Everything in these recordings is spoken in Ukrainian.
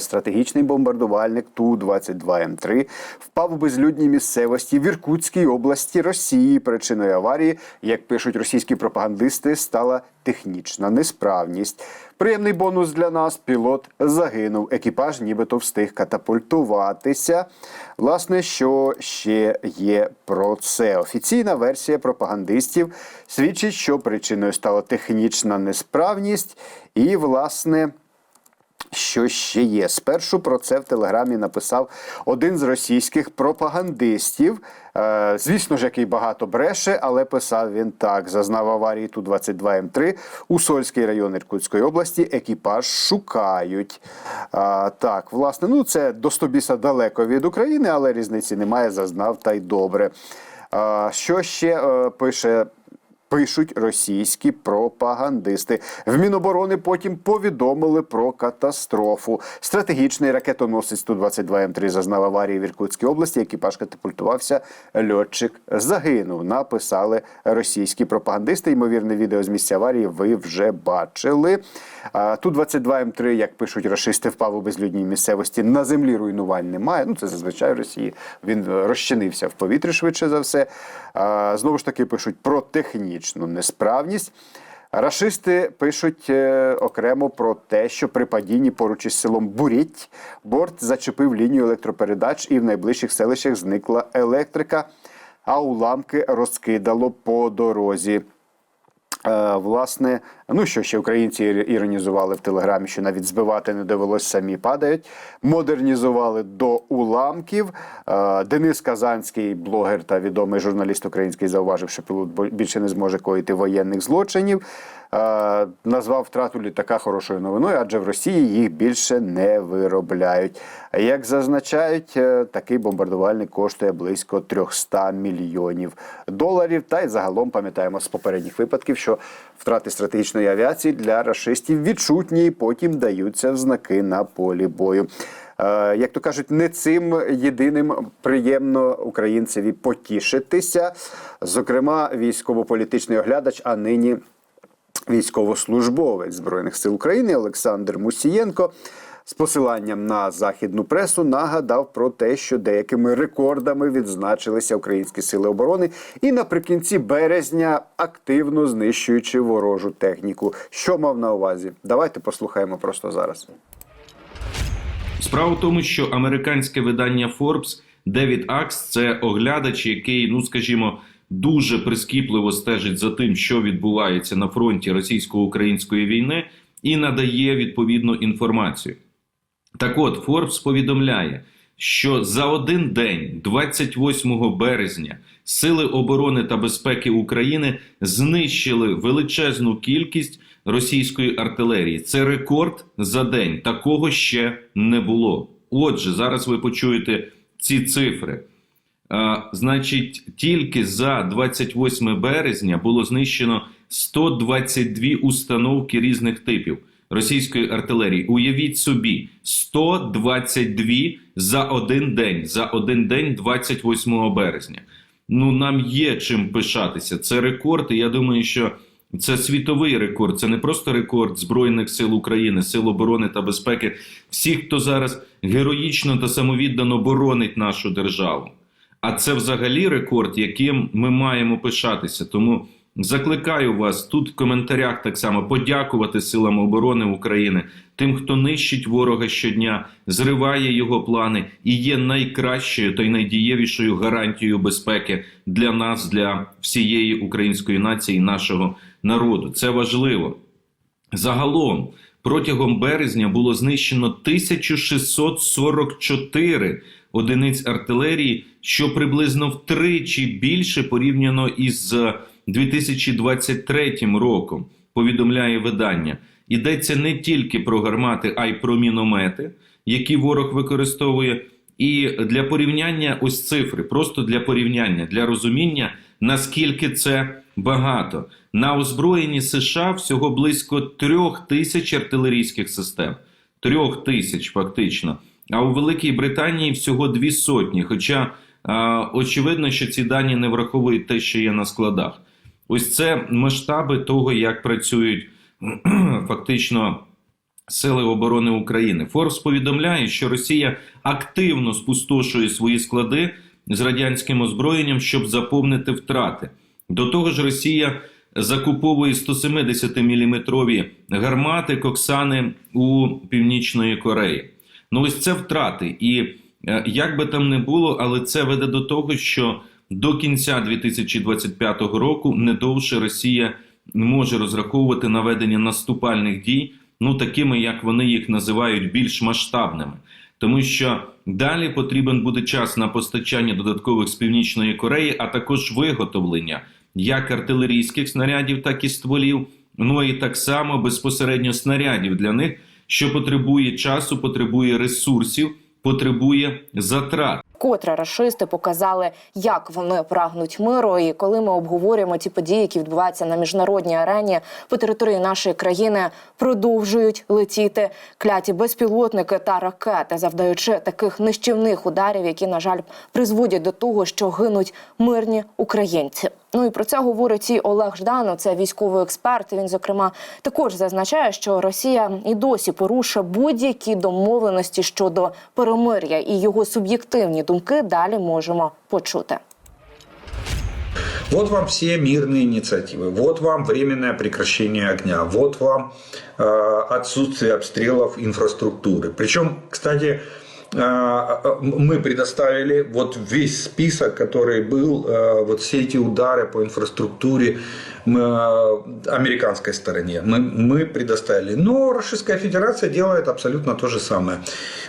стратегічний бомбардувальник Ту-22М3 впав у безлюдній місцевості в Іркутській області Росії. Причиною аварії, як пишуть російські пропагандисти, стала технічна несправність. Приємний бонус для нас. Пілот загинув. Екіпаж нібито встиг катапультуватися. Власне, що ще є про це? Офіційна версія пропагандистів свідчить, що причиною стала технічна несправність, і, власне. Що ще є? Спершу про це в телеграмі написав один з російських пропагандистів. Е, звісно ж, який багато бреше, але писав він так: зазнав аварії ту 22 М3 у Сольський район Іркутської області. Екіпаж шукають. А, так, власне, ну це до Стобіса далеко від України, але різниці немає. Зазнав та й добре. А, що ще е, пише? Пишуть російські пропагандисти. В Міноборони потім повідомили про катастрофу. Стратегічний ракетоносець Ту-22М3 зазнав аварії в Іркутській області. Екіпаж катапультувався. Льотчик загинув. Написали російські пропагандисти. Ймовірне відео з місця аварії ви вже бачили. А, Ту-22М3, як пишуть рашисти, впав у безлюдній місцевості. На землі руйнувань немає. Ну це зазвичай в Росії. Він розчинився в повітрі швидше за все. Знову ж таки пишуть про технічну несправність. Рашисти пишуть е, окремо про те, що при падінні поруч із селом Буріть борт зачепив лінію електропередач, і в найближчих селищах зникла електрика, а уламки розкидало по дорозі. Е, Власне, ну що ще українці іронізували в телеграмі, що навіть збивати не довелось, самі падають. Модернізували до уламків. Денис Казанський, блогер та відомий журналіст український, зауважив, що пілот більше не зможе коїти воєнних злочинів. Назвав втрату літака хорошою новиною, адже в Росії їх більше не виробляють. Як зазначають, е, такий бомбардувальник коштує близько 300 мільйонів доларів. Та й загалом пам'ятаємо з попередніх випадків, що втрати стратегічної авіації для рашистів відчутні і потім даються знаки на полі бою. Е, Як то кажуть, не цим єдиним приємно українцеві потішитися. Зокрема, військово-політичний оглядач, а нині військовослужбовець Збройних сил України Олександр Мусієнко з посиланням на західну пресу нагадав про те, що деякими рекордами відзначилися українські сили оборони, і наприкінці березня активно знищуючи ворожу техніку. Що мав на увазі? Давайте послухаємо просто зараз. Справа в тому, що американське видання Forbes Девід Акс це оглядач, який, ну скажімо, дуже прискіпливо стежить за тим, що відбувається на фронті російсько-української війни, і надає відповідну інформацію. Так от, Forbes повідомляє, що за один день, 28 березня, Сили оборони та безпеки України знищили величезну кількість російської артилерії. Це рекорд за день. Такого ще не було. Отже, зараз ви почуєте ці цифри. А, значить, тільки за 28 березня було знищено 122 установки різних типів російської артилерії. Уявіть собі, 122 за один день, за один день 28 березня. Ну, нам є чим пишатися. Це рекорд, і я думаю, що це світовий рекорд. Це не просто рекорд Збройних сил України, сил оборони та безпеки, всіх, хто зараз героїчно та самовіддано боронить нашу державу. А це взагалі рекорд, яким ми маємо пишатися. Тому закликаю вас тут в коментарях так само подякувати силам оборони України, тим, хто нищить ворога щодня, зриває його плани і є найкращою та й найдієвішою гарантією безпеки для нас, для всієї української нації, нашого народу. Це важливо. Загалом протягом березня було знищено 1644 одиниць артилерії, що приблизно втричі більше порівняно із 2023 роком. Повідомляє видання. Йдеться не тільки про гармати, а й про міномети, які ворог використовує. І для порівняння ось цифри, просто для порівняння, для розуміння, наскільки це багато. На озброєнні США всього близько трьох тисяч артилерійських систем. Трьох тисяч фактично. А у Великій Британії всього дві сотні. Хоча а, очевидно, що ці дані не враховують те, що є на складах. Ось це масштаби того, як працюють фактично Сили оборони України. Форбс повідомляє, що Росія активно спустошує свої склади з радянським озброєнням, щоб заповнити втрати. До того ж, Росія закуповує 170-мм гармати Коксани у Північної Кореї. Ну ось це втрати. І е, як би там не було, але це веде до того, що до кінця 2025 року не довше Росія може розраховувати на ведення наступальних дій, ну такими, як вони їх називають, більш масштабними. Тому що далі потрібен буде час на постачання додаткових з північної Кореї, а також виготовлення як артилерійських снарядів, так і стволів. Ну і так само безпосередньо снарядів для них, що потребує часу, потребує ресурсів, потребує затрат. Котре рашисти показали, як вони прагнуть миру. І коли ми обговорюємо ті події, які відбуваються на міжнародній арені по території нашої країни, продовжують летіти кляті безпілотники та ракети, завдаючи таких нищівних ударів, які на жаль призводять до того, що гинуть мирні українці. Ну і про це говорить і Олег Жданов, це військовий експерт. Він зокрема також зазначає, що Росія і досі порушує будь-які домовленості щодо перемир'я і його суб'єктивні думки далі можемо почути. Вот вам все мирные инициативы, вот вам временное прекращение огня, вот вам э, отсутствие обстрелов инфраструктуры. Причем, кстати, э, мы предоставили вот весь список, который был, э, вот все эти удары по инфраструктуре американской стороне. Мы, мы предоставили. Но Российская Федерация делает абсолютно то же самое.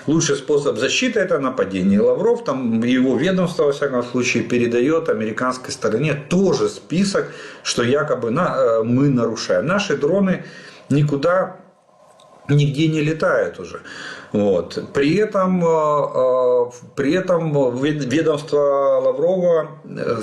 Лучший способ защиты – это нападение. Лавров, там его ведомство, во всяком случае, передает американской стороне тоже список, что якобы на, э, мы нарушаем. Наши дроны никуда нигде не летают уже. Вот. При, этом, э, э, при этом вед- ведомство Лаврова э,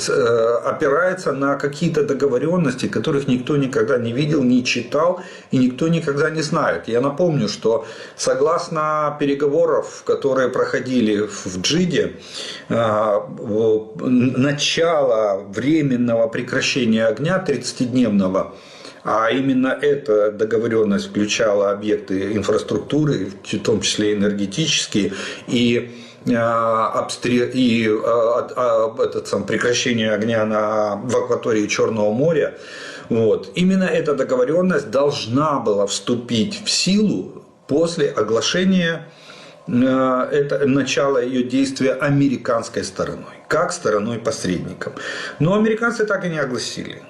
опирается на какие-то договоренности, которых никто никогда не видел, не читал и никто никогда не знает. Я напомню, что согласно переговоров, которые проходили в Джиде, начало временного прекращения огня 30-дневного а именно эта договоренность включала объекты инфраструктуры, в том числе энергетические, и э, обстрел и от- а, этот сам прекращение огня на, в акватории Черного моря. Вот. Именно эта договоренность должна была вступить в силу после оглашения э, это начало ее действия американской стороной, как стороной посредником. Но американцы так и не огласили.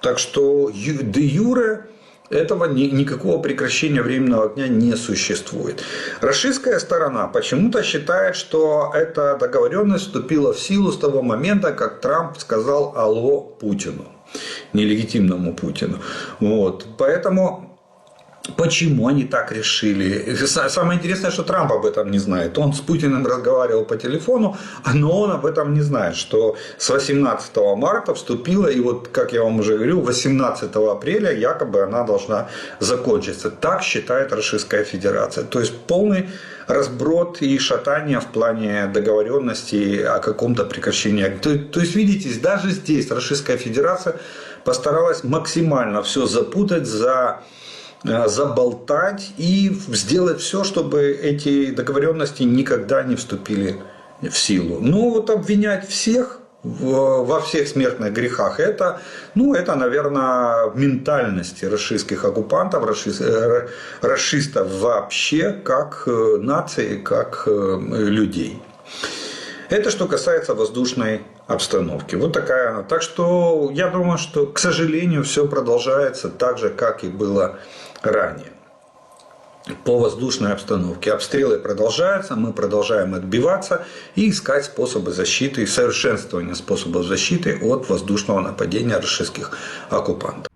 Так что де юре этого ни- никакого прекращения временного огня не существует. Российская сторона почему-то считает, что эта договоренность вступила в силу с того момента, как Трамп сказал «Алло» Путину, нелегитимному Путину. Вот. Поэтому Почему они так решили? Са- Самое интересное, что Трамп об этом не знает. Он с Путиным разговаривал по телефону, но он об этом не знает, что с 18 марта вступила, и вот, как я вам уже говорил, 18 апреля якобы она должна закончиться. Так считает Российская Федерация. То есть полный разброд и шатание в плане договоренности о каком-то прекращении. То, то есть, видите, даже здесь Российская Федерация постаралась максимально все запутать, за заболтать и сделать все, чтобы эти договоренности никогда не вступили в силу. Ну вот обвинять всех во всех смертных грехах, это, ну, это, наверное, в ментальности российских оккупантов, расши- э, расистов вообще, как э, нации, как э, людей. Это что касается воздушной обстановки. Вот такая она. Так что я думаю, что, к сожалению, все продолжается так же, как и было ранее. По воздушной обстановке. Обстрелы продолжаются, мы продолжаем отбиваться и искать способы защиты, совершенствования способов защиты от воздушного нападения российских оккупантов.